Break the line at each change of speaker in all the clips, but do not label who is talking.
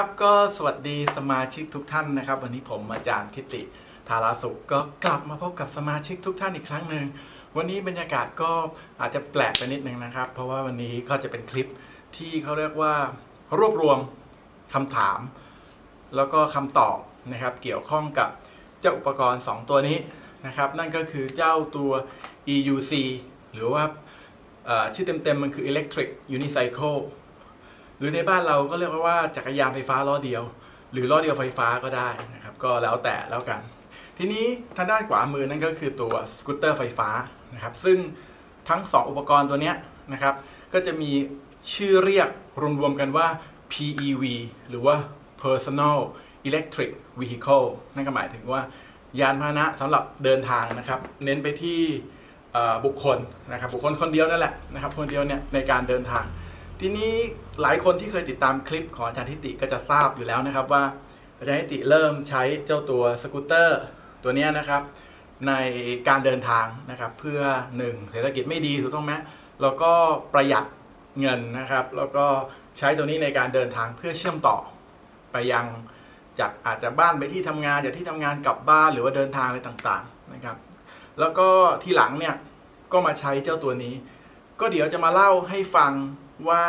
ครับก็สวัสดีสมาชิกทุกท่านนะครับ วันนี้ผมอาจารย์ทิติธาราสุขก็กลับมาพบกับสมาชิกทุกท่านอีกครั้งหนึ่งวันนี้บรรยากาศก็อาจจะแปลกไปนิดนึงนะครับ เพราะว่าวันนี้ก็จะเป็นคลิปที่เขาเรียกว่ารวบรวมคำถาม แล้วก็คำตอบนะครับ เกี่ยวข้องกับเจ้าอุปกรณ์ 2 ตัวนี้นะครับ นั่นก็คือเจ้าตัว EUC หรือว่าชื่อเต็มๆมันคือ Electric Unicycle หรือในบ้านเราก็เรียกว่าจักรยานไฟฟ้าล้อเดียว หรือล้อเดียวไฟฟ้าก็ได้นะครับ ก็แล้วแต่แล้วกัน ทีนี้ทางด้านขวามือนั่นก็คือตัวสกูตเตอร์ไฟฟ้านะครับ ซึ่งทั้ง 2 อุปกรณ์ตัวนี้นะครับ ก็จะมีชื่อเรียกรวมๆกันว่า PEV หรือว่า Personal Electric Vehicle นั่นก็หมายถึงว่ายานพาหนะสำหรับเดินทางนะครับ เน้นไปที่บุคคลนะครับ บุคคลคนเดียวนั่นแหละนะครับ คนเดียวเนี่ยในการเดินทาง ทีนี้หลายคนที่เคยติดตามคลิปของอาจารย์ทิติก็จะทราบอยู่แล้วนะครับว่าอาจารย์ทิติเริ่มใช้เจ้าตัวสกูตเตอร์ตัวนี้นะครับ ในการเดินทางนะครับ เพื่อหนึ่งเศรษฐกิจไม่ดีถูกต้องไหมแล้วก็ประหยัดเงินนะครับ แล้วก็ใช้ตัวนี้ในการเดินทางเพื่อเชื่อมต่อไปยังจากอาจจะบ้านไปที่ทำงานจากที่ทำงานกลับบ้านหรือว่าเดินทางอะไรต่างๆนะครับ แล้วก็ทีหลังเนี่ยก็มาใช้เจ้าตัวนี้ ก็เดี๋ยวจะมาเล่าให้ฟัง ว่า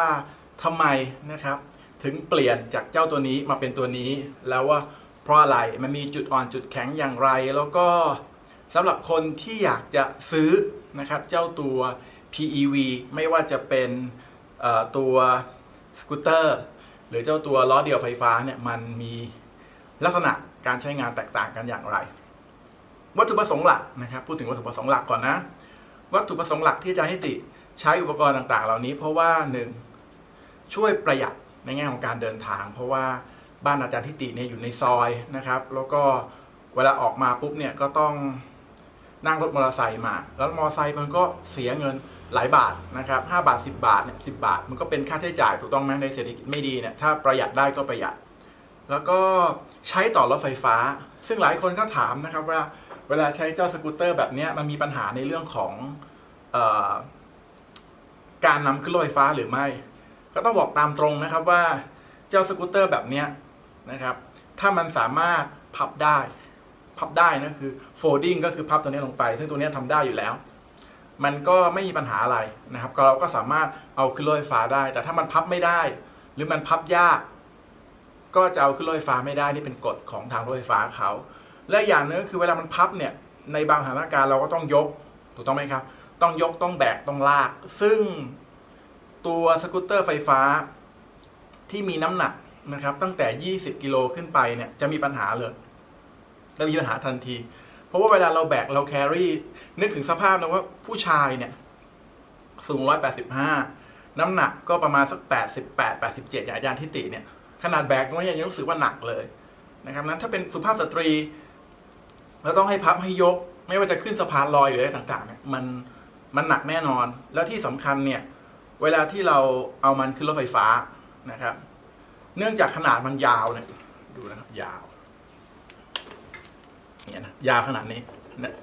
ทำไมนะครับ ถึงเปลี่ยนจากเจ้าตัวนี้มาเป็นตัวนี้ แล้วว่าเพราะอะไรมันมีจุดอ่อนจุดแข็งอย่างไร แล้วก็สำหรับคนที่อยากจะซื้อนะครับ เจ้าตัว PEV ไม่ว่าจะเป็นตัวสกูตเตอร์หรือเจ้าตัวล้อเดียวไฟฟ้าเนี่ยมันมีลักษณะการใช้งานแตกต่างกันอย่างไร วัตถุประสงค์หลักนะครับ พูดถึงวัตถุประสงค์หลักก่อนนะ วัตถุประสงค์หลักที่อาจารย์นิติ ใช้อุปกรณ์ต่างๆ เหล่านี้ เพราะว่าหนึ่งช่วยประหยัดในแง่ของการเดินทาง เพราะว่าบ้านอาจารย์ทิติเนี่ยอยู่ในซอยนะครับ แล้วก็เวลาออกมาปุ๊บเนี่ยก็ต้องนั่งรถมอเตอร์ไซค์มา แล้วมอเตอร์ไซค์มันก็เสียเงินหลายบาทนะครับ5บาท 10 บาทเนี่ยสิบาท มันก็เป็นค่าใช้จ่ายถูกต้องไหมในเศรษฐกิจไม่ดีเนี่ยถ้าประหยัดได้ก็ประหยัด แล้วก็ใช้ต่อรถไฟฟ้า ซึ่งหลายคนก็ถามนะครับว่าเวลาใช้เจ้าสกูตเตอร์แบบนี้มันมีปัญหาในเรื่องของ การนำขึ้นรถไฟฟ้าหรือไม่ ก็ต้องบอกตามตรงนะครับว่าเจ้าสกูตเตอร์แบบนี้นะครับ ถ้ามันสามารถพับได้ พับได้นะคือ folding ก็คือพับตัวนี้ลงไป ซึ่งตัวนี้ทำได้อยู่แล้ว มันก็ไม่มีปัญหาอะไรนะครับก็เราก็สามารถเอาขึ้นรถไฟฟ้าได้ แต่ถ้ามันพับไม่ได้ หรือมันพับยาก ก็จะเอาขึ้นรถไฟฟ้าไม่ได้นี่เป็นกฎของทางรถไฟฟ้าเขา และอย่างนึงก็คือเวลามันพับเนี่ยในบางสถานการณ์เราก็ต้องยกถูกต้องไหมครับ ต้องยกต้องแบกต้องลาก ซึ่งตัวสกูตเตอร์ไฟฟ้าที่มีน้ำหนักนะครับ ตั้งแต่ 20 กิโลขึ้นไปเนี่ยจะมีปัญหาเลยจะมีปัญหาทันที เพราะว่าเวลาเราแบกเราแครี่นึกถึงสภาพนะว่าผู้ชายเนี่ยสูง 185 น้ำหนักก็ประมาณสัก 88 87 อย่างอาจารย์ทิติเนี่ย ขนาดแบกตรงนี้ยังรู้สึกว่าหนักเลยนะครับนั้นถ้าเป็นสุภาพสตรี เราต้องให้พับให้ยก ไม่ว่าจะขึ้นสะพานลอยหรืออะไรต่าง ๆ เนี่ยมัน มันหนักแน่นอน แล้วที่สำคัญเนี่ย เวลาที่เราเอามันขึ้นรถไฟฟ้านะครับ เนื่องจากขนาดมันยาวเนี่ย ดูนะครับยาวเนี่ยนะยาวขนาดนี้นะ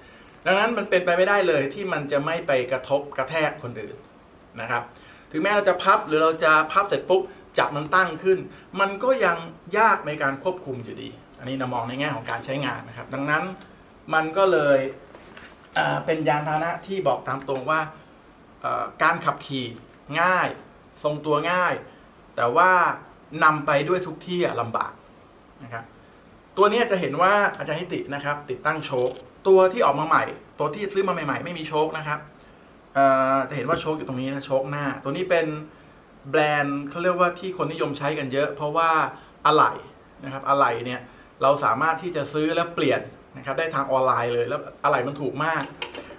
ดังนั้นมันเป็นไปไม่ได้เลยที่มันจะไม่ไปกระทบกระแทกคนอื่นนะครับ ถึงแม้เราจะพับหรือเราจะพับเสร็จปุ๊บจับมันตั้งขึ้น มันก็ยังยากในการควบคุมอยู่ดี อันนี้นะมองในแง่ของการใช้งานนะครับ ดังนั้นมันก็เลย เป็นยานพาหนะที่บอกตามตรงว่าการขับขี่ง่าย ทรงตัวง่าย แต่ว่านำไปด้วยทุกที่ลำบากนะครับตัวนี้จะเห็นว่าอาจารย์ฮิตินะครับ ติดตั้งโชคตัวที่ออกมาใหม่ ตัวที่ซื้อมาใหม่ ๆ ไม่มีโชคนะครับจะเห็นว่าโชคอยู่ตรงนี้นะโชคหน้า ตัวนี้เป็นแบรนด์เขาเรียกว่าที่คนนิยมใช้กันเยอะ เพราะว่าอะไหล่นะครับอะไหล่เนี่ยเราสามารถที่จะซื้อแล้วเปลี่ยน นะครับได้ทางออนไลน์เลยแล้วอะไหล่มันถูกมาก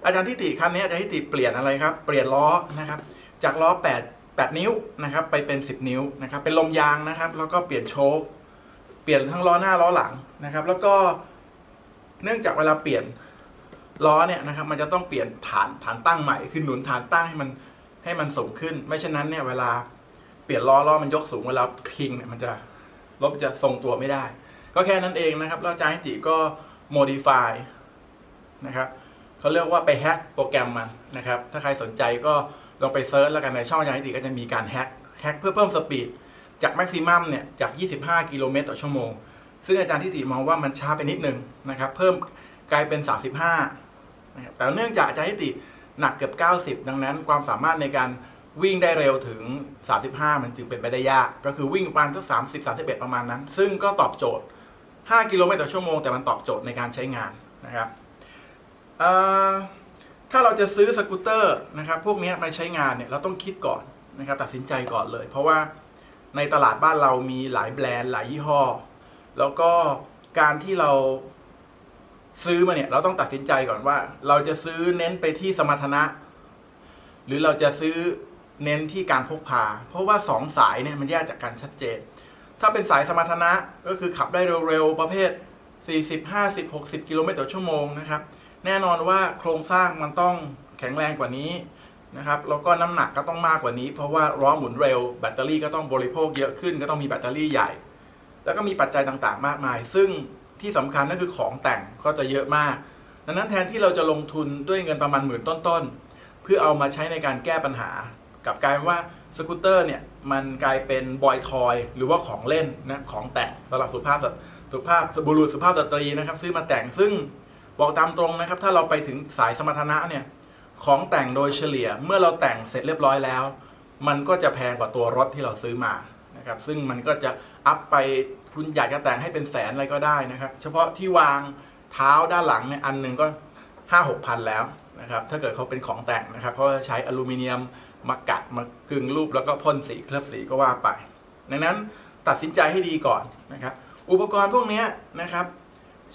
อาจารย์ทิติคันนี้อาจารย์ทิติเปลี่ยนอะไรครับ เปลี่ยนล้อนะครับ จากล้อ 8 8 นิ้วนะครับไปเป็น 10 นิ้วนะครับเป็นลมยางนะครับ แล้วก็เปลี่ยนโชคเปลี่ยนทั้งล้อหน้าล้อหลังนะครับ แล้วก็เนื่องจากเวลาเปลี่ยนล้อเนี่ยนะครับมันจะต้องเปลี่ยนฐานฐานตั้งใหม่คือหนุนฐานตั้งให้มันให้มันสูงขึ้น ไม่เช่นนั้นเนี่ยเวลาเปลี่ยนล้อล้อมันยกสูงเวลาพิงเนี่ยมันจะรถจะทรงตัวไม่ได้ ก็แค่นั้นเองนะครับแล้วอาจารย์นิติก็ modify นะครับเขาเรียกว่าไปแฮกโปรแกรมมันนะครับ ถ้าใครสนใจก็ลองไปเซิร์ชแล้วกันในช่องอาจารย์นิติก็จะมีการแฮกแฮกเพื่อเพิ่มสปีดจากแม็กซิมัมเนี่ยจาก 25 กิโลเมตรต่อชั่วโมง ซึ่งอาจารย์ทิติมองว่ามันช้าไปนิดนึงนะครับ เพิ่มกลายเป็น 35นะครับแต่เนื่องจากอาจารย์ทิติหนักเกือบ 90 ดังนั้นความสามารถในการวิ่งได้เร็วถึง 35 มันจึงเป็นไปได้ยาก ก็คือวิ่งประมาณสัก30 31 ประมาณนั้น ซึ่งก็ตอบโจทย์ 5 กิโลเมตรต่อชั่วโมงแต่มันตอบโจทย์ในการใช้งานนะครับถ้าเราจะซื้อสกูตเตอร์นะครับพวกนี้มาใช้งานเนี่ยเราต้องคิดก่อนนะครับตัดสินใจก่อนเลย เพราะว่าในตลาดบ้านเรามีหลายแบรนด์หลายยี่ห้อ แล้วก็การที่เราซื้อมาเนี่ยเราต้องตัดสินใจก่อนว่า เราจะซื้อเน้นไปที่สมรรถนะ หรือเราจะซื้อเน้นที่การพกพา เพราะว่าสองสายเนี่ยมันแยกจากกันชัดเจน ถ้าเป็นสายสมรรถนะก็คือขับได้เร็วๆ ประเภท 40 50 60 กิโลเมตรต่อชั่วโมงนะครับ แน่นอนว่าโครงสร้างมันต้องแข็งแรงกว่านี้นะครับ แล้วก็น้ำหนักก็ต้องมากกว่านี้ เพราะว่าล้อหมุนเร็ว แบตเตอรี่ก็ต้องบริโภคเยอะขึ้น ก็ต้องมีแบตเตอรี่ใหญ่ แล้วก็มีปัจจัยต่างๆ มากมาย ซึ่งที่สำคัญก็คือของแต่งก็จะเยอะมาก ดังนั้นแทนที่เราจะลงทุนด้วยเงินประมาณหมื่นต้นๆ เพื่อเอามาใช้ในการแก้ปัญหากลับกายเป็นว่าสกูตเตอร์เนี่ย มันกลายเป็นบอยทอยหรือว่าของเล่นนะของแต่งสำหรับสุภาพสสุภาพบุรุษสุภาพสตรีนะครับซื้อมาแต่งซึ่งบอกตามตรงนะครับ ถ้าเราไปถึงสายสมรรถนะเนี่ยของแต่งโดยเฉลี่ยเมื่อเราแต่งเสร็จเรียบร้อยแล้ว มันก็จะแพงกว่าตัวรถที่เราซื้อมานะครับซึ่งมันก็จะอัพไปคุณอยากจะแต่งให้เป็นแสนอะไรก็ได้นะครับ เฉพาะที่วางเท้าด้านหลังเนี่ยอันหนึ่งก็ห้าหกพันแล้วนะครับถ้าเกิดเขาเป็นของแต่งนะครับเขาจะใช้อลูมิเนียม มากัดมากึงรูปแล้วก็พ่นสีเคลือบสีก็ว่าไป ดังนั้นตัดสินใจให้ดีก่อนนะครับ อุปกรณ์พวกนี้นะครับ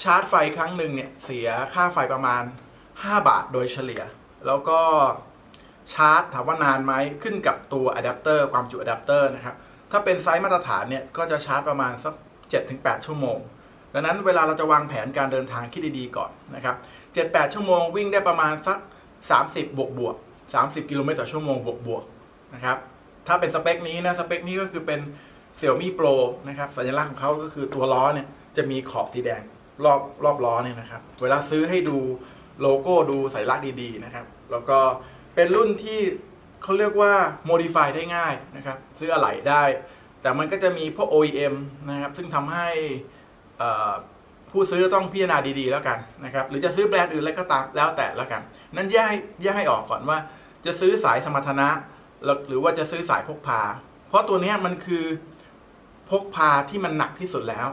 ชาร์จไฟครั้งหนึ่งเนี่ยเสียค่าไฟประมาณ 5 บาทโดยเฉลี่ย แล้วก็ชาร์จถามว่านานไหมขึ้นกับตัวอะแดปเตอร์ความจุอะแดปเตอร์นะครับ ถ้าเป็นไซส์มาตรฐานเนี่ยก็จะชาร์จประมาณสัก 7-8 ชั่วโมง ดังนั้นเวลาเราจะวางแผนการเดินทางคิดดีๆก่อนนะครับ 7-8 ชั่วโมงวิ่งได้ประมาณสัก 30 บวกบวก 30 กิโลเมตรต่อชั่วโมงบวกบวกๆนะครับ ถ้าเป็นสเปคนี้นะ สเปคนี้ก็คือเป็น Xiaomi Pro นะครับ สัญลักษณ์ของเขาก็คือตัวล้อเนี่ย จะมีขอบสีแดงรอบรอบล้อเนี่ยนะครับ เวลาซื้อให้ดูโลโก้ดูสัญลักษณ์ดีๆนะครับ แล้วก็เป็นรุ่นที่เขาเรียกว่า modify ได้ง่ายนะครับ ซื้ออะไหล่ได้ แต่มันก็จะมีพวก OEM นะครับ ซึ่งทำให้ผู้ซื้อต้องพิจารณาดีๆแล้วกันนะครับ หรือจะซื้อแบรนด์อื่นอะไรก็ตามแล้วแต่แล้วกัน นั้นแยกแยกให้ออกก่อนว่า จะซื้อสายสมรรถนะ หรือว่าจะซื้อสายพกพา เพราะตัวนี้มันคือพกพาที่มันหนักที่สุดแล้ว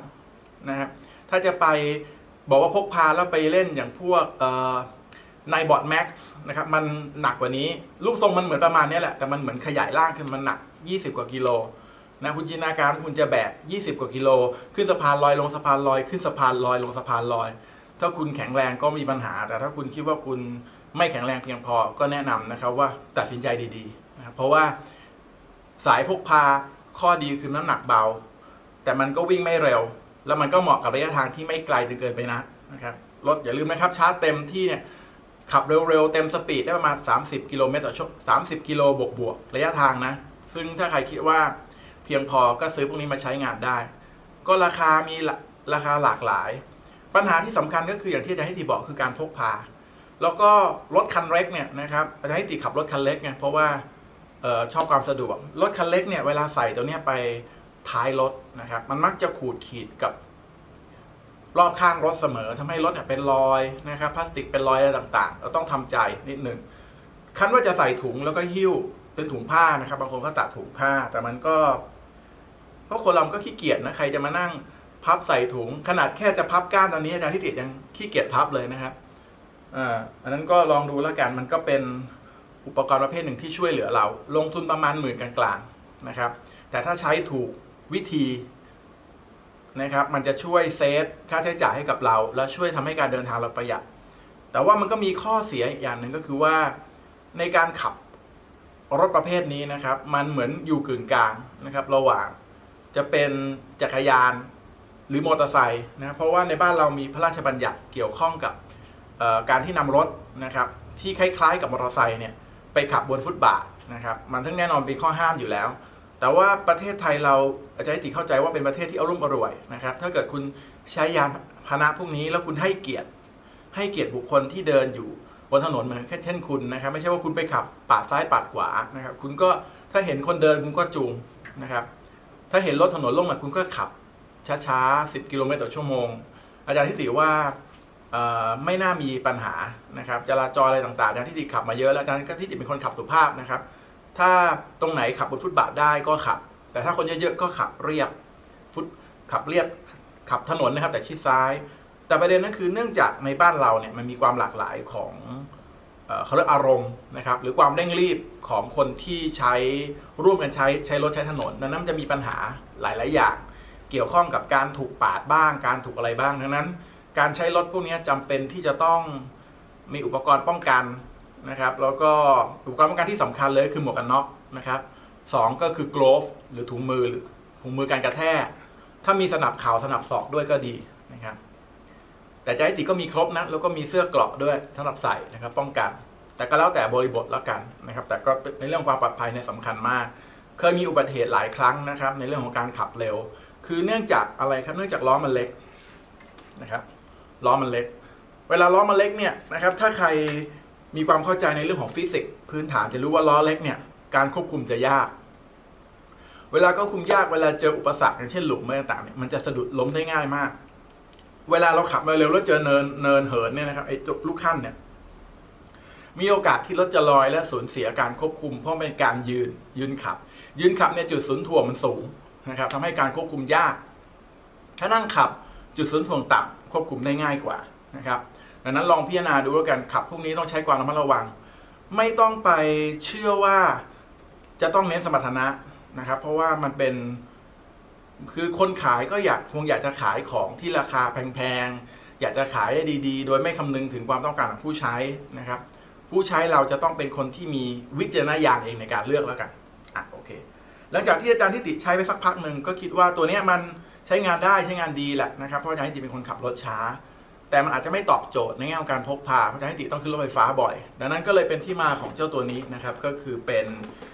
นะครับถ้าจะไปบอกว่าพกพาแล้วไปเล่นอย่างพวกในบอร์ดแม็กซ์นะครับมันหนักกว่านี้รูปทรงมันเหมือนประมาณนี้แหละ แต่มันเหมือนขยายร่างขึ้นมันหนัก 20 กว่ากิโลนะคุณจินตนาการคุณจะแบก 20 กว่ากิโล ขึ้นสะพานลอยลงสะพานลอย ขึ้นสะพานลอยลงสะพานลอย ถ้าคุณแข็งแรงก็มีปัญหา แต่ถ้าคุณคิดว่าคุณ ไม่แข็งแรงเพียงพอก็แนะนำนะครับว่าตัดสินใจดีๆนะเพราะว่าสายพกพาข้อดีคือน้ำหนักเบา แต่มันก็วิ่งไม่เร็ว แล้วมันก็เหมาะกับระยะทางที่ไม่ไกลจนเกินไปนักนะครับรถอย่าลืมนะครับชาร์จเต็มที่เนี่ยขับเร็วๆ เต็มสปีดได้ประมาณ 30 กิโลเมตรต่อชั่ว30กิโลบวกบวกๆระยะทางนะ ซึ่งถ้าใครคิดว่าเพียงพอก็ซื้อพวกนี้มาใช้งานได้ ก็ราคามีราคาหลากหลาย ปัญหาที่สำคัญก็คืออย่างที่อาจารย์ให้ตีบอกคือการพกพา แล้วก็รถคันเล็กเนี่ยนะครับอาจารย์ให้ตีขับรถคันเล็กไงเพราะว่าออชอบความสะดวก รถคันเล็กเนี่ยเวลาใส่ตัวเนี้ยไปท้ายรถนะครับ มันมักจะขูดขีดกับรอบข้างรถเสมอทำให้รถเนี่ยเป็นรอยนะครับพลาสติกเป็นรอยอะไรต่างๆ เราต้องทำใจนิดหนึ่งคันว่าจะใส่ถุงแล้วก็หิ้วเป็นถุงผ้านะครับ บางคนก็ตัดถุงผ้า แต่มันก็เพราะคนเราก็ขี้เกียจนะใครจะมานั่งพับใส่ถุง ขนาดแค่จะพับก้านตอนนี้อาจารย์ที่ติดยังขี้เกียจพับเลยนะครับ อ่าอันนั้นก็ลองดูแล้วกันมันก็เป็นอุปกรณ์ประเภทหนึ่งที่ช่วยเหลือเรา ลงทุนประมาณหมื่นกลางๆนะครับ แต่ถ้าใช้ถูกวิธีนะครับ มันจะช่วยเซฟค่าใช้จ่ายให้กับเรา และช่วยทำให้การเดินทางเราประหยัด แต่ว่ามันก็มีข้อเสียอีกอย่างหนึ่งก็คือว่าในการขับรถประเภทนี้นะครับ มันเหมือนอยู่กึ่งกลางนะครับ ระหว่างจะเป็นจักรยานหรือมอเตอร์ไซค์นะ เพราะว่าในบ้านเรามีพระราชบัญญัติเกี่ยวข้องกับ การที่นำรถนะครับที่คล้ายๆ กับมอเตอร์ไซค์เนี่ยไปขับบนฟุตบาทนะครับมันทั้งแน่นอนเป็นข้อห้ามอยู่แล้ว แต่ว่าประเทศไทยเราอาจจะให้ติเข้าใจว่าเป็นประเทศที่เอารุ่มอร่วยนะครับถ้าเกิดคุณใช้ยานพาหนะพวกนี้แล้วคุณให้เกียรติ ให้เกียรติบุคคลที่เดินอยู่บนถนนเหมือนเช่นคุณนะครับไม่ใช่ว่าคุณไปขับปาดซ้ายปาดขวานะครับคุณก็ถ้าเห็นคนเดินคุณก็จูงนะครับถ้าเห็นรถถนนโล่งคุณก็ขับช้าๆ10 กิโลเมตรต่อชั่วโมง อาจารย์ทิติว่า ไม่น่ามีปัญหานะครับจราจรอะไรต่างๆอาจารย์ทิติขับมาเยอะแล้วอาจารย์ทิติเป็นคนขับสุภาพนะครับ ถ้าตรงไหนขับบนฟุตบาทได้ก็ขับ แต่ถ้าคนเยอะๆก็ขับเรียบฟุตขับเรียบขับถนนนะครับ แต่ชิดซ้าย แต่ประเด็นก็คือเนื่องจากในบ้านเราเนี่ยมันมีความหลากหลายของเอ่อเขาเรียกอารมณ์นะครับหรือความเร่งรีบของคนที่ใช้ร่วมกันใช้ใช้รถใช้ถนนดังนั้นมันจะมีปัญหาหลาย ๆ อย่าง เกี่ยวข้องกับการถูกปาดบ้าง การถูกอะไรบ้างดังนั้น การใช้รถพวกนี้จำเป็นที่จะต้องมีอุปกรณ์ป้องกันนะครับ แล้วก็อุปกรณ์ป้องกันที่สำคัญเลยคือหมวกกันน็อกนะครับสองก็คือ glove หรือถุงมือหรือถุงมือการกระแทกถ้ามีสนับเข่าสนับศอกด้วยก็ดีนะครับ แต่ใจติก็มีครบนะแล้วก็มีเสื้อเกราะด้วยสำหรับใส่นะครับ ป้องกัน แต่ก็แล้วแต่บริบทแล้วกันนะครับ แต่ก็ในเรื่องความปลอดภัยเนี่ยสำคัญมาก เคยมีอุบัติเหตุหลายครั้งนะครับ ในเรื่องของการขับเร็ว คือเนื่องจากอะไรครับเนื่องจากล้อมันเล็กนะครับ ล้อมันเล็ก เวลาล้อมันเล็กเนี่ยนะครับถ้าใครมีความเข้าใจในเรื่องของฟิสิกส์พื้นฐานจะรู้ว่าล้อเล็กเนี่ยการควบคุมจะยาก เวลาก็คุมยากเวลาเจออุปสรรคอย่างเช่นหลุมอะไรต่างเนี่ยมันจะสะดุดล้มได้ง่ายมาก เวลาเราขับมาเร็วแล้วเจอเนินเนินเหินเนี่ยนะครับไอ้จุดลูกขั้นเนี่ยมีโอกาสที่รถจะลอยและสูญเสียการควบคุมเพราะเป็นการยืนยืนขับ ยืนขับเนี่ยจุดศูนย์ถ่วงมันสูงนะครับทำให้การควบคุมยาก ถ้านั่งขับจุดศูนย์ถ่วงต่ำ ควบคุมได้ง่ายกว่านะครับดังนั้นลองพิจารณาดูแล้วกันขับพวกนี้ต้องใช้ความระมัดระวัง ไม่ต้องไปเชื่อว่าจะต้องเน้นสมรรถนะนะครับ เพราะว่ามันเป็นคือคนขายก็อยากคงอยากจะขายของที่ราคาแพงๆ อยากจะขายได้ดีๆ โดยไม่คำนึงถึงความต้องการของผู้ใช้นะครับ ผู้ใช้เราจะต้องเป็นคนที่มีวิจารณญาณเองในการเลือกแล้วกันอะโอเค หลังจากที่อาจารย์ทิติใช้ไปสักพักหนึ่งก็คิดว่าตัวเนี้ยมัน ใช้งานได้ใช้งานดีแหละนะครับเพราะอาจารย์ทิติเป็นคนขับรถช้า แต่มันอาจจะไม่ตอบโจทย์ในแง่ของการพกพาเพราะอาจารย์ทิติต้องขึ้นรถไฟฟ้าบ่อย ดังนั้นก็เลยเป็นที่มาของเจ้าตัวนี้นะครับก็คือเป็น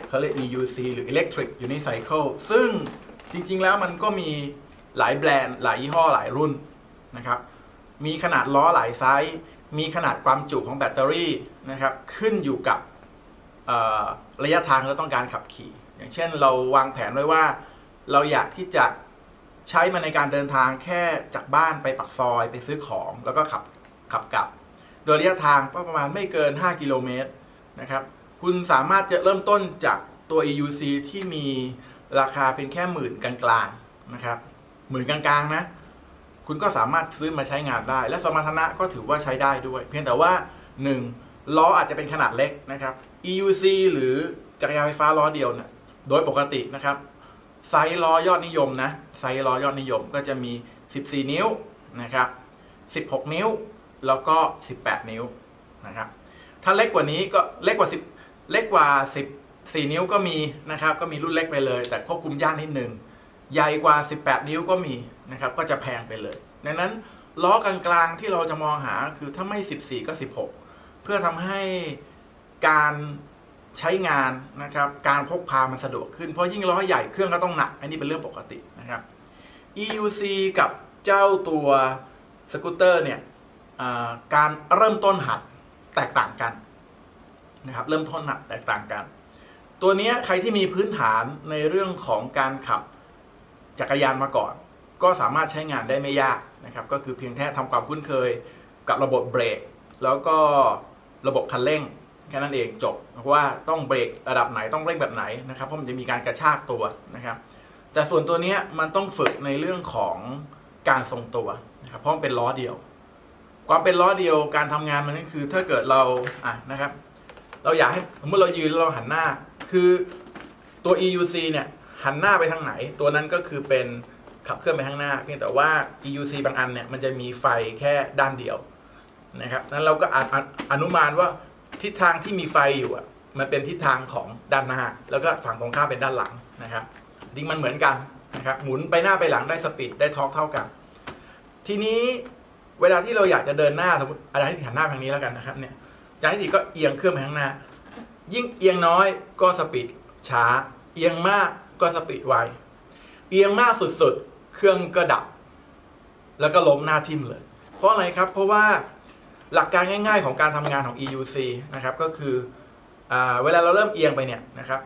เขาเรียก EUC หรือ Electric Unicycle ซึ่งจริง ๆ แล้วมันก็มีหลายแบรนด์หลายยี่ห้อหลายรุ่นนะครับมีขนาดล้อหลายไซส์มีขนาดความจุของแบตเตอรี่นะครับขึ้นอยู่กับระยะทางที่เราต้องการขับขี่ อย่างเช่นเราวางแผนไว้ว่า เราอยากที่จะ ใช้มันในการเดินทางแค่จากบ้านไปปักซอยไปซื้อของแล้วก็ขับขับกลับ โดยระยะทางก็ประมาณไม่เกิน 5 กิโลเมตรนะครับ คุณสามารถจะเริ่มต้นจากตัว EUC ที่มีราคาเป็นแค่หมื่นกลางๆนะครับหมื่นกลางๆนะ คุณก็สามารถซื้อมาใช้งานได้ และสมรรถนะก็ถือว่าใช้ได้ด้วย เพียงแต่ว่า 1. ล้ออาจจะเป็นขนาดเล็กนะครับ EUC หรือจักรยานไฟฟ้าล้อเดียวเนี่ยโดยปกตินะครับ ไซส์ล้อยอดนิยมนะไซส์ล้อยอดนิยมก็จะมี 14 นิ้วนะครับ 16 นิ้วแล้วก็ 18 นิ้วนะครับ ถ้าเล็กกว่านี้ก็เล็กกว่า 10 เล็กกว่า 14 นิ้วก็มีนะครับ ก็มีรุ่นเล็กไปเลย แต่ควบคุมยากนิดนึงใหญ่กว่า 18 นิ้วก็มีนะครับ ก็จะแพงไปเลย ดังนั้นล้อกลางๆที่เราจะมองหาคือถ้าไม่ 14 ก็ 16 เพื่อทำให้การ ใช้งานนะครับการพกพามันสะดวกขึ้น เพราะยิ่งล้อใหญ่เครื่องก็ต้องหนัก อันนี้เป็นเรื่องปกตินะครับ EUC กับเจ้าตัวสกูตเตอร์เนี่ยการเริ่มต้นหัดแตกต่างกันนะครับเริ่มต้นหัดแตกต่างกัน ตัวนี้ใครที่มีพื้นฐานในเรื่องของการขับจักรยานมาก่อน ก็สามารถใช้งานได้ไม่ยากนะครับก็คือเพียงแค่ทำความคุ้นเคยกับระบบเบรกแล้วก็ระบบคันเร่ง ค่นั้นเองจบว่าต้องเบรกระดับไหนต้องเร่งแบบไหนนะครับเพราะมันจะมีการกระชากตัวนะครับ แต่ส่วนตัวเนี้ยมันต้องฝึกในเรื่องของการทรงตัวนะครับเพราะมันเป็นล้อเดียว ความเป็นล้อเดียวการทำงานมันก็คือถ้าเกิดเราอะนะครับ เราอยากให้สมมติเรายืนเราหันหน้า คือตัว EUC เนี่ยหันหน้าไปทางไหน ตัวนั้นก็คือเป็นขับเคลื่อนไปข้างหน้าเพียงแต่ว่า EUC บางอันเนี่ยมันจะมีไฟแค่ด้านเดียวนะครับนั้นเราก็ออาจอนุมานว่า ทิศทางที่มีไฟอยู่อะมันเป็นทิศทางของด้านหน้า แล้วก็ฝั่งตรงข้ามเป็นด้านหลังนะครับจริงมันเหมือนกันนะครับหมุนไปหน้าไปหลังได้สปีดได้ทอร์กเท่ากัน ทีนี้เวลาที่เราอยากจะเดินหน้าสมมติอาจารย์ให้หันหน้าทางนี้แล้วกันนะครับเนี่ยอาจารย์ให้ก็เอียงเครื่องไปข้างหน้า ยิ่งเอียงน้อยก็สปีดช้า เอียงมากก็สปีดไวเอียงมากสุดๆ เครื่องก็ดับ แล้วก็ล้มหน้าทิ่มเลย เพราะอะไรครับ เพราะว่า หลักการง่ายๆของการทำงานของ EUC นะครับก็คืออเวลาเราเริ่มเอียงไปเนี่ยนะครับ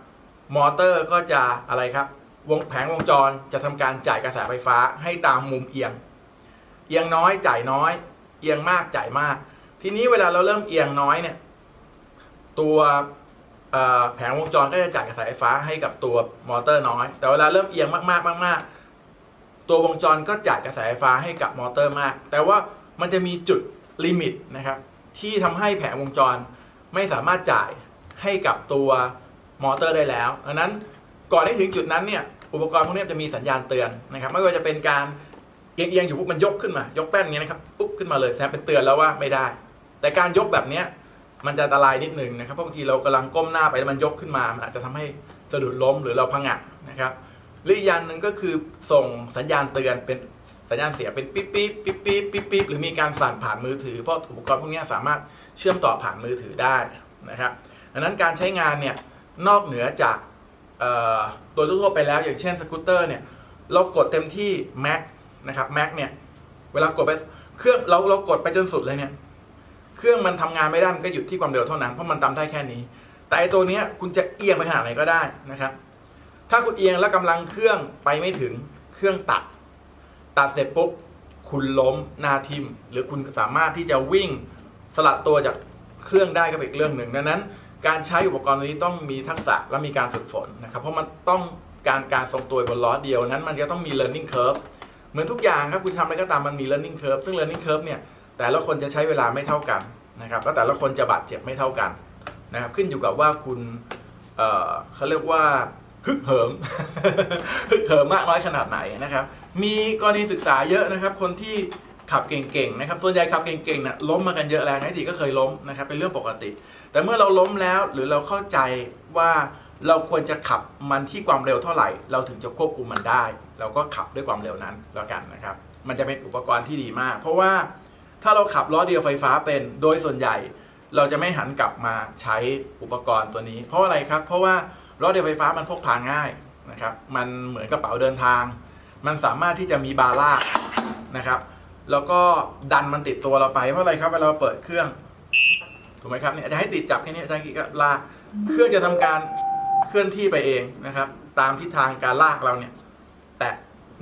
มอเตอร์ก็จะอะไรครับวงแผงวงจรจะทำการจ่ายกระแสไฟฟ้าให้ตามมุมเอียง เอียงน้อยจ่ายน้อย เอียงมากจ่ายมาก ทีนี้เวลาเราเริ่มเอียงน้อยเนี่ยตัวแผงวงจรก็จะจ่ายกระแสไฟฟ้าให้กับตัวมอเตอร์น้อย แต่เวลาเริ่มเอียงมากๆมากๆตัววงจรก็จ่ายกระแสไฟฟ้าให้กับมอเตอร์มาก แต่ว่ามันจะมีจุด ลิมิตนะครับที่ทำให้แผงวงจรไม่สามารถจ่ายให้กับตัวมอเตอร์ได้แล้วดังนั้นก่อนที่ถึงจุดนั้นเนี่ยอุปกรณ์พวกนี้จะมีสัญญาณเตือนนะครับ ไม่ว่าจะเป็นการเอียงๆอยู่ปุ๊บมันยกขึ้นมายกแป้นอย่างเงี้ยนะครับปุ๊บขึ้นมาเลยแสดงเป็นเตือนแล้วว่าไม่ได้ แต่การยกแบบเนี้ยมันจะอันตรายนิดหนึ่งนะครับเพราะบางทีเรากำลังก้มหน้าไปแล้วมันยกขึ้นมา มันอาจจะทำให้สะดุดล้มหรือเราพังงะนะครับหรืออีกอย่างหนึ่งก็คือส่งสัญญาณเตือนเป็น สัญญาณเสียเป็นปิ๊บปิ๊บปิ๊บปิ๊บปิ๊บปิ๊บหรือมีการสั่นผ่านมือถือเพราะอุปกรณ์พวกนี้สามารถเชื่อมต่อผ่านมือถือได้นะครับดังนั้นการใช้งานเนี่ยนอกเหนือจากเอ่อโดยทั่วไปแล้วอย่างเช่นสกูตเตอร์เนี่ยเรากดเต็มที่ Mac นะครับ Mac เนี่ยเวลากดไปเครื่องเราเรากดไปจนสุดเลยเนี่ยเครื่องมันทำงานไม่ได้มันก็หยุดที่ความเร็วเท่านั้นเพราะมันทำได้แค่นี้ แต่ไอตัวเนี้ยคุณจะเอียงไปขนาดไหนก็ได้นะครับ ถ้าคุณเอียงแล้วกำลังเครื่องไปไม่ถึงเครื่องตัด ตัดเสร็จปุ๊บคุณล้มหนาทิม หรือคุณสามารถที่จะวิ่งสลัดตัวจากเครื่องได้ก็เป็นอีกเรื่องหนึ่งดังนั้น การใช้อุปกรณ์นี้ต้องมีทักษะและมีการฝึกฝนนะครับ เพราะมันต้องการการทรงตัวบนล้อ dio นั้น มันจะต้องมี learning curve เหมือนทุกอย่างครับคุณทำอะไรก็ตามมันมี learning curve ซึ่ง learning curve เนี่ยแต่ละคนจะใช้เวลาไม่เท่ากันนะครับแล้วแต่ละคนจะบาดเจ็บไม่เท่ากันนะครับขึ้นอยู่กับว่าคุณเเขาเรียกว่าฮึกเหิมฮึกเหิมมากน้อยขนาดไหนนะครับ มีกรณีศึกษาเยอะนะครับ คนที่ขับเก่งๆนะครับส่วนใหญ่ขับเก่งๆนะล้มมากันเยอะแล้วไอ้ทีก็เคยล้มนะครับเป็นเรื่องปกติ แต่เมื่อเราล้มแล้วหรือเราเข้าใจว่าเราควรจะขับมันที่ความเร็วเท่าไหร่ เราถึงจะควบคุมมันได้ เราก็ขับด้วยความเร็วนั้นแล้วกันนะครับ มันจะเป็นอุปกรณ์ที่ดีมาก เพราะว่าถ้าเราขับล้อเดียวไฟฟ้าเป็นโดยส่วนใหญ่ เราจะไม่หันกลับมาใช้อุปกรณ์ตัวนี้ เพราะอะไรครับ เพราะว่าล้อเดียวไฟฟ้ามันพกพาง่ายนะครับมันเหมือนกระเป๋าเดินทาง มันสามารถที่จะมีบาร์ลากนะครับแล้วก็ดันมันติดตัวเราไปเพราะอะไรครับเวลาเราเปิดเครื่องถูกไหมครับเนี่ยจะให้ติดจับแค่นี้อาจารย์กิก็ลากเครื่องจะทำการเคลื่อนที่ไปเองนะครับ ตามทิศทางการลากเราเนี่ย แตะ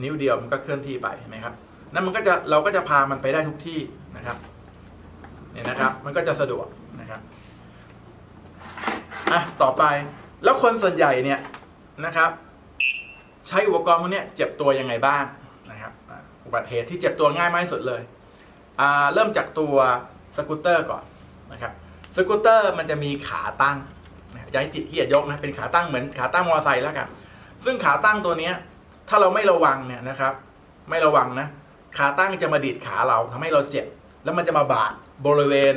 นิ้วเดียวมันก็เคลื่อนที่ไปเห็นไหมครับนั่นมันก็จะเราก็จะพามันไปได้ทุกที่นะครับเนี่ยนะครับ มันก็จะสะดวกนะครับอะต่อไปแล้วคนส่วนใหญ่เนี่ยนะครับ ใช้อุปกรณ์พวกนี้เจ็บตัวยังไงบ้างนะครับอุบัติเหตุที่เจ็บตัวง่ายมากที่สุดเลยเริ่มจากตัวสกูตเตอร์ก่อนนะครับสกูตเตอร์มันจะมีขาตั้งอย่าให้ติดที่จะยกนะเป็นขาตั้งเหมือนขาตั้งมอเตอร์ไซค์แล้วกันซึ่งขาตั้งตัวนี้ถ้าเราไม่ระวังเนี่ยนะครับ ไม่ระวังนะขาตั้งจะมาดีดขาเราทำให้เราเจ็บ แล้วมันจะมาบาดบริเวณ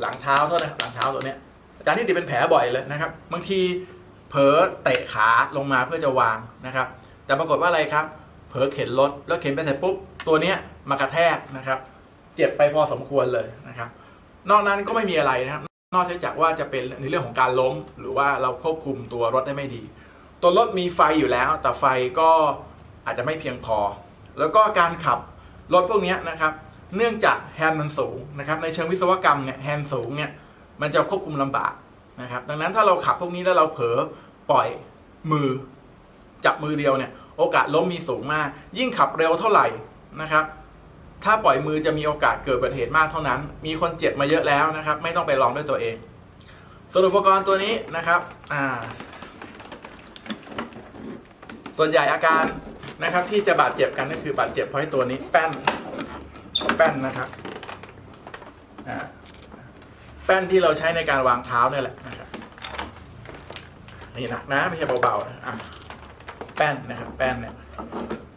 หลังเท้าเท่านั้นหลังเท้าตัวเนี้ยอาจารย์ที่ติดเป็นแผลบ่อยเลยนะครับ บางที เผลอเตะขาลงมาเพื่อจะวางนะครับ แต่ปรากฏว่าอะไรครับ เผลอเข็นรถแล้วเข็นไปเสร็จปุ๊บตัวเนี้ยมากระแทกนะครับ เจ็บไปพอสมควรเลยนะครับ นอกนั้นก็ไม่มีอะไรนะครับ นอกจากว่าจะเป็นในเรื่องของการล้ม หรือว่าเราควบคุมตัวรถได้ไม่ดี ตัวรถมีไฟอยู่แล้ว แต่ไฟก็อาจจะไม่เพียงพอ แล้วก็การขับรถพวกนี้นะครับ เนื่องจากแฮนด์มันสูงนะครับ ในเชิงวิศวกรรมเนี่ยแฮนด์สูงเนี่ยมันจะควบคุมลำบาก นะครับดังนั้นถ้าเราขับพวกนี้แล้วเราเผลอปล่อยมือจับมือเดียวเนี่ยโอกาสล้มมีสูงมาก ยิ่งขับเร็วเท่าไหร่นะครับ ถ้าปล่อยมือจะมีโอกาสเกิดอุบัติเหตุมากเท่านั้น มีคนเจ็บมาเยอะแล้วนะครับ ไม่ต้องไปลองด้วยตัวเอง ส่วนอุปกรณ์ตัวนี้นะครับอ่าส่วนใหญ่อาการนะครับที่จะบาดเจ็บกันก็คือบาดเจ็บเพราะไอ้ตัวนี้แป้นแป้นนะครับอ่า แป้นที่เราใช้ในการวางเท้าเนี่ยแหละนะครับนี่หนักนะไม่ใช่เบาๆนะอะแป้นนะครับแป้นเนี่ย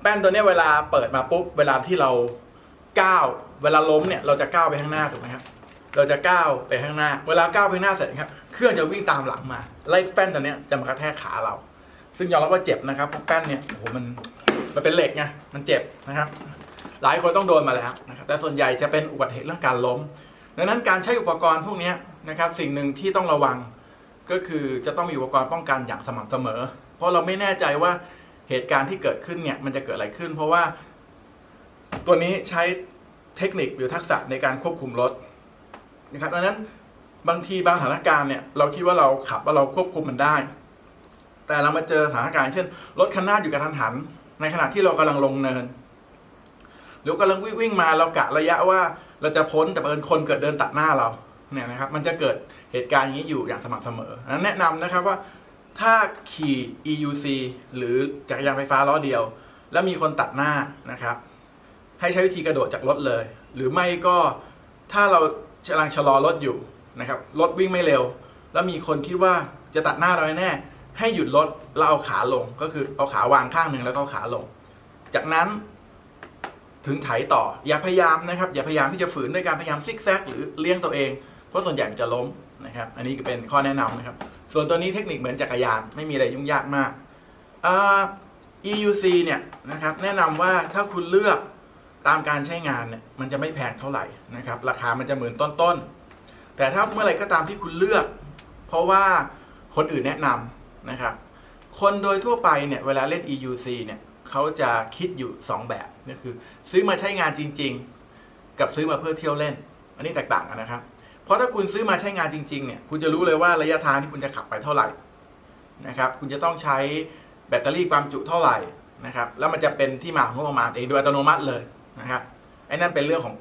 แป้นตัวนี้เวลาเปิดมาปุ๊บเวลาที่เราก้าวเวลาล้มเนี่ยเราจะก้าวไปข้างหน้าถูกไหมครับเราจะก้าวไปข้างหน้า เวลาก้าวไปข้างหน้าเสร็จครับเครื่องจะวิ่งตามหลังมาไล่แป้นตัวนี้จะมากระแทกขาเรา ซึ่งยอมรับว่าเจ็บนะครับเพราะแป้นเนี่ยโอ้โหมันมันเป็นเหล็กไงมันเจ็บนะครับ หลายคนต้องโดนมาแล้วนะครับแต่ส่วนใหญ่จะเป็นอุบัติเหตุเรื่องการล้ม ดังนั้นการใช้อุปกรณ์พวกนี้นะครับสิ่งหนึ่งที่ต้องระวังก็คือจะต้องมีอุปกรณ์ป้องกันอย่างสม่ำเสมอ เพราะเราไม่แน่ใจว่าเหตุการณ์ที่เกิดขึ้นเนี่ยมันจะเกิดอะไรขึ้น เพราะว่าตัวนี้ใช้เทคนิคหรือทักษะในการควบคุมรถนะครับดังนั้นบางทีบางสถานการณ์เนี่ยเราคิดว่าเราขับว่าเราควบคุมมันได้ แต่เรามาเจอสถานการณ์เช่นรถคันหน้าอยู่กระทันหัน ในขณะที่เรากำลังลงเนิน หรือกำลังวิ่งวิ่งมาเรากะระยะว่า เราจะพ้นแต่เอิญคนเกิดเดินตัดหน้าเราเนี่ยนะครับมันจะเกิดเหตุการณ์อย่างนี้อยู่อย่างสม่ำเสมอนั้นแนะนำนะครับว่าถ้าขี่ EUC หรือจักรยานไฟฟ้าล้อเดียว แล้วมีคนตัดหน้านะครับ ให้ใช้วิธีกระโดดจากรถเลย หรือไม่ก็ถ้าเรากำลังชะลอรถอยู่นะครับรถวิ่งไม่เร็ว แล้วมีคนคิดว่าจะตัดหน้าเราแน่ๆให้หยุดรถแล้วเอาขาลงก็คือเอาขาวางข้างหนึ่งแล้วก็ขาลง จากนั้น ถึงไถต่อ อย่าพยายามนะครับ อย่าพยายามที่จะฝืนด้วยการพยายามซิกแซกหรือเลี้ยงตัวเอง เพราะส่วนใหญ่มันจะล้มนะครับ อันนี้ก็เป็นข้อแนะนำนะครับ ส่วนตัวนี้เทคนิคเหมือนจักรยานไม่มีอะไรยุ่งยากมากอ่า EUC เนี่ยนะครับแนะนำว่าถ้าคุณเลือกตามการใช้งานเนี่ยมันจะไม่แพงเท่าไหร่นะครับ ราคามันจะหมื่นต้นๆ แต่ถ้าเมื่อไหร่ก็ตามที่คุณเลือก เพราะว่าคนอื่นแนะนำนะครับ คนโดยทั่วไปเนี่ยเวลาเล่น EUC เนี่ย เขาจะคิดอยู่ 2 แบบก็คือ ซื้อมาใช้งานจริง ๆ กับซื้อมาเพื่อเที่ยวเล่น อันนี้แตกต่างกันนะครับ เพราะถ้าคุณซื้อมาใช้งานจริงๆเนี่ยคุณจะรู้เลยว่าระยะทางที่คุณจะขับไปเท่าไหร่นะครับคุณจะต้องใช้แบตเตอรี่ความจุเท่าไหร่นะครับแล้วมันจะเป็นที่มาของงบประมาณเองโดยอัตโนมัติเลยนะครับไอ้นั่นเป็นเรื่องของ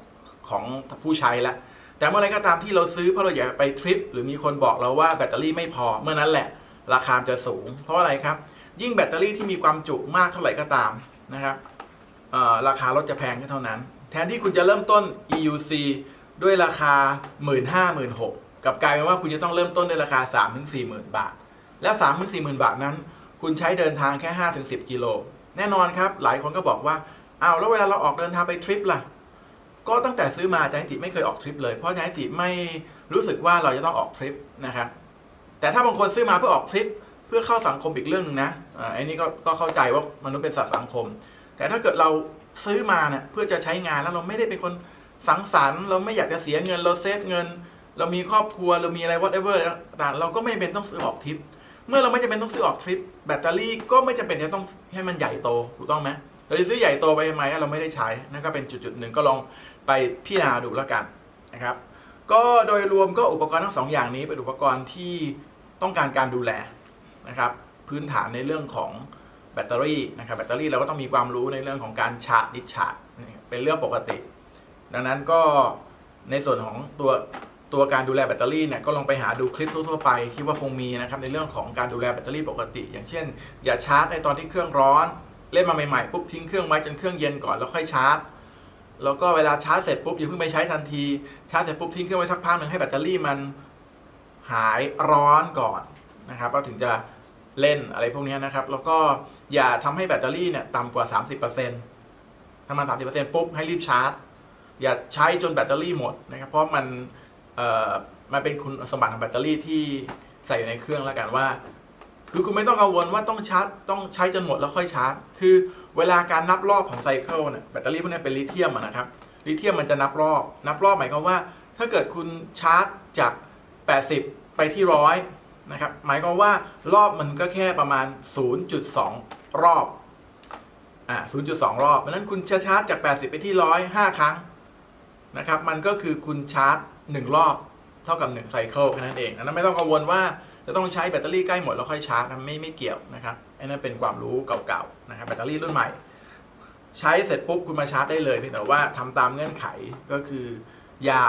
ของผู้ใช้ละแต่เมื่อไรก็ตามที่เราซื้อเพราะเราอยากไปทริปหรือมีคนบอกเราว่าแบตเตอรี่ไม่พอเมื่อนั้นแหละราคาจะสูง เพราะอะไรครับ ยิ่งแบตเตอรี่ที่มีความจุมากเท่าไหร่ก็ตามนะครับราคารถจะแพงขึ้นเท่านั้น แทนที่คุณจะเริ่มต้น EUC ด้วยราคา 1 5 0 0 0 0 6 0กับกลายเป็นว่าคุณจะต้องเริ่มต้นด้วยราคา 3 4 0 0 0 0 บาท แล้ว3 4 0 0 0 0 บาทนั้น คุณใช้เดินทางแค่ 5 10 กิโล แน่นอนครับ หลายคนก็บอกว่าเอาแล้วเวลาเราออกเดินทางไปทริปล่ะ ก็ตั้งแต่ซื้อมาจารย์นิติไม่เคยออกทริปเลย เพราะจารย์นิติไม่รู้สึกว่าเราจะต้องออกทริปนะครับ แต่ถ้าบางคนซื้อมาเพื่อออกทริป พื่อเข้าสังคมอีกเรื่องหนึ่งนะอ่าไอ้นี่ก็ก็เข้าใจว่ามนุษย์เป็นสัตว์สังคม แต่ถ้าเกิดเราซื้อมาเนี่ยเพื่อจะใช้งานแล้วเราไม่ได้เป็นคนสังสรรค์เราไม่อยากจะเสียเงินเราเซฟเงิน เรามีครอบครัวเรามีอะไร whatever ต่างเราก็ไม่เป็นต้องซื้อออกทริป เมื่อเราไม่จำเป็นต้องซื้อออกทริป แบตเตอรี่ก็ไม่จำเป็นจะต้องให้มันใหญ่โตถูกต้องไหมเราจะซื้อใหญ่โตไปทำไมเราไม่ได้ใช้นั่นก็เป็นจุดๆหนึ่งก็ลองไปพิจารณาดูแล้วกันนะครับ ก็โดยรวมก็อุปกรณ์ทั้งสองอย่างนี้เป็นอุปกรณ์ที่ต้องการการดูแล นะครับพื้นฐานในเรื่องของแบตเตอรี่นะครับแบตเตอรี่เราก็ต้องมีความรู้ในเรื่องของการชาร์จดิชาร์จเป็นเรื่องปกติ ดังนั้นก็ในส่วนของตัวตัวการดูแลแบตเตอรี่เนี่ยก็ลองไปหาดูคลิปทั่วๆไปคิดว่าคงมีนะครับในเรื่องของการดูแลแบตเตอรี่ปกติ อย่างเช่น อย่าชาร์จในตอนที่เครื่องร้อน เล่นมาใหม่ๆปุ๊บทิ้งเครื่องไว้จนเครื่องเย็นก่อนแล้วค่อยชาร์จแล้วก็เวลาชาร์จเสร็จปุ๊บอย่าเพิ่งไปใช้ทันทีชาร์จเสร็จปุ๊บทิ้งเครื่องไว้สักพักหนึ่งให้แบตเตอรี่มันหายร้อนก่อน นะครับก็ถึงจะเล่นอะไรพวกนี้นะครับ แล้วก็อย่าทำให้แบตเตอรี่เนี่ยต่ำกว่า 30%ถ้ามัน30%ปุ๊บให้รีบชาร์จ อย่าใช้จนแบตเตอรี่หมดนะครับ เพราะมันเอ่อมันเป็นคุณสมบัติของแบตเตอรี่ที่ใส่อยู่ในเครื่องแล้วกันว่า คือคุณไม่ต้องกังวลว่าต้องชาร์จต้องใช้จนหมดแล้วค่อยชาร์จ คือเวลาการนับรอบของไซเคิลเนี่ยแบตเตอรี่พวกนี้เป็นลิเธียมนะครับ ลิเธียมมันจะนับรอบ นับรอบหมายความว่า ถ้าเกิดคุณชาร์จจาก 80 ไปที่ร้อย นะครับหมายความว่ารอบมันก็แค่ประมาณ 0.2 รอบอ่า0.2 รอบเพราะนั้นคุณชาร์จจาก 80 ไปที่ร้อย5ครั้งนะครับมันก็คือคุณชาร์จ 1 รอบเท่ากับ1ไซเคิลแค่นั้นเองอันนั้นไม่ต้องกังวลว่าจะต้องใช้แบตเตอรี่ใกล้หมดแล้วค่อยชาร์จนะไม่ไม่เกี่ยวนะครับอันนั้นเป็นความรู้เก่าๆนะครับแบตเตอรี่รุ่นใหม่ ใช้เสร็จปุ๊บคุณมาชาร์จได้เลยเพียงแต่ว่าทำตามเงื่อนไขก็คือ อย่า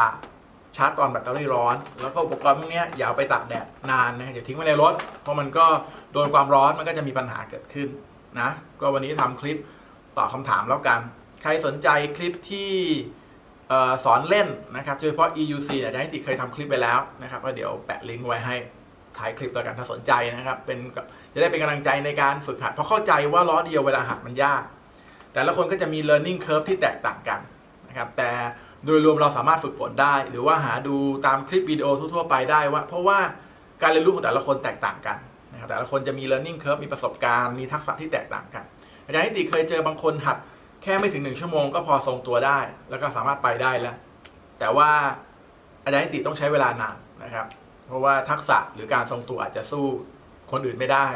ชาร์จตอนแบตเตอรี่ร้อน แล้วก็อุปกรณ์พวกนี้อย่าเอาไปตากแดดนานนะอย่าทิ้งไว้ในรถ เพราะมันก็โดนความร้อนมันก็จะมีปัญหาเกิดขึ้นนะ ก็วันนี้ทำคลิปตอบคำถามแล้วกัน ใครสนใจคลิปที่สอนเล่นนะครับโดยเฉพาะ EUC เนี่ยจารย์นิติเคยทำคลิปไปแล้วนะครับก็เดี๋ยวแปะลิงก์ไว้ให้ท้ายคลิปแล้วกันถ้าสนใจนะครับ เป็นจะได้เป็นกำลังใจในการฝึกหัด เพราะเข้าใจว่าล้อเดียวเวลาหัดมันยาก แต่ละคนก็จะมี learning curve ที่แตกต่างกันนะครับแต่ โดยรวมเราสามารถฝึกฝนได้ หรือว่าหาดูตามคลิปวิดีโอทั่วๆไปได้ว่า เพราะว่าการเรียนรู้ของแต่ละคนแตกต่างกันนะครับแต่ละคนจะมี learning curve มีประสบการณ์มีทักษะที่แตกต่างกัน อาจารย์นิติเคยเจอบางคนหัดแค่ไม่ถึงหนึ่งชั่วโมงก็พอทรงตัวได้ แล้วก็สามารถไปได้แล้ว แต่ว่าอาจารย์นิติต้องใช้เวลานานนะครับ เพราะว่าทักษะหรือการทรงตัวอาจจะสู้คนอื่นไม่ได้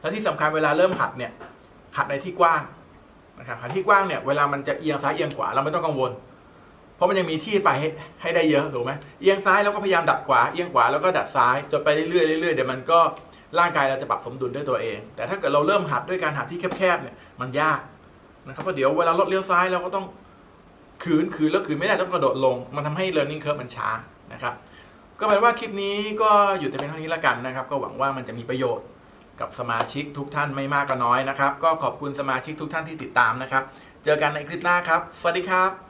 และที่สำคัญเวลาเริ่มหัดเนี่ยหัดในที่กว้างนะครับหาที่กว้างเนี่ยเวลามันจะเอียงซ้ายเอียงขวาเราไม่ต้องกังวล เพราะมันยังมีที่ไปให้ให้ได้เยอะถูกไหมเอียงซ้ายแล้วก็พยายามดัดขวาเอียงขวาแล้วก็ดัดซ้ายจนไปเรื่อยๆเรื่อยๆเดี๋ยวมันก็ร่างกายเราจะปรับสมดุลด้วยตัวเอง แต่ถ้าเกิดเราเริ่มหัดด้วยการหัดที่แคบๆเนี่ยมันยากนะครับเพราะเดี๋ยวเวลารถเลี้ยวซ้ายเราก็ต้องขืนขืนแล้วขืนไม่ได้ต้องกระโดดลง มันทำให้ learning curve มันช้านะครับก็เป็นว่าคลิปนี้ก็อยู่แต่เพียงเท่านี้ละกันนะครับ ก็หวังว่ามันจะมีประโยชน์กับสมาชิกทุกท่านไม่มากก็น้อยนะครับ ก็ขอบคุณสมาชิกทุกท่านที่ติดตามนะครับ เจอกันในคลิปหน้าครับ สวัสดีครับ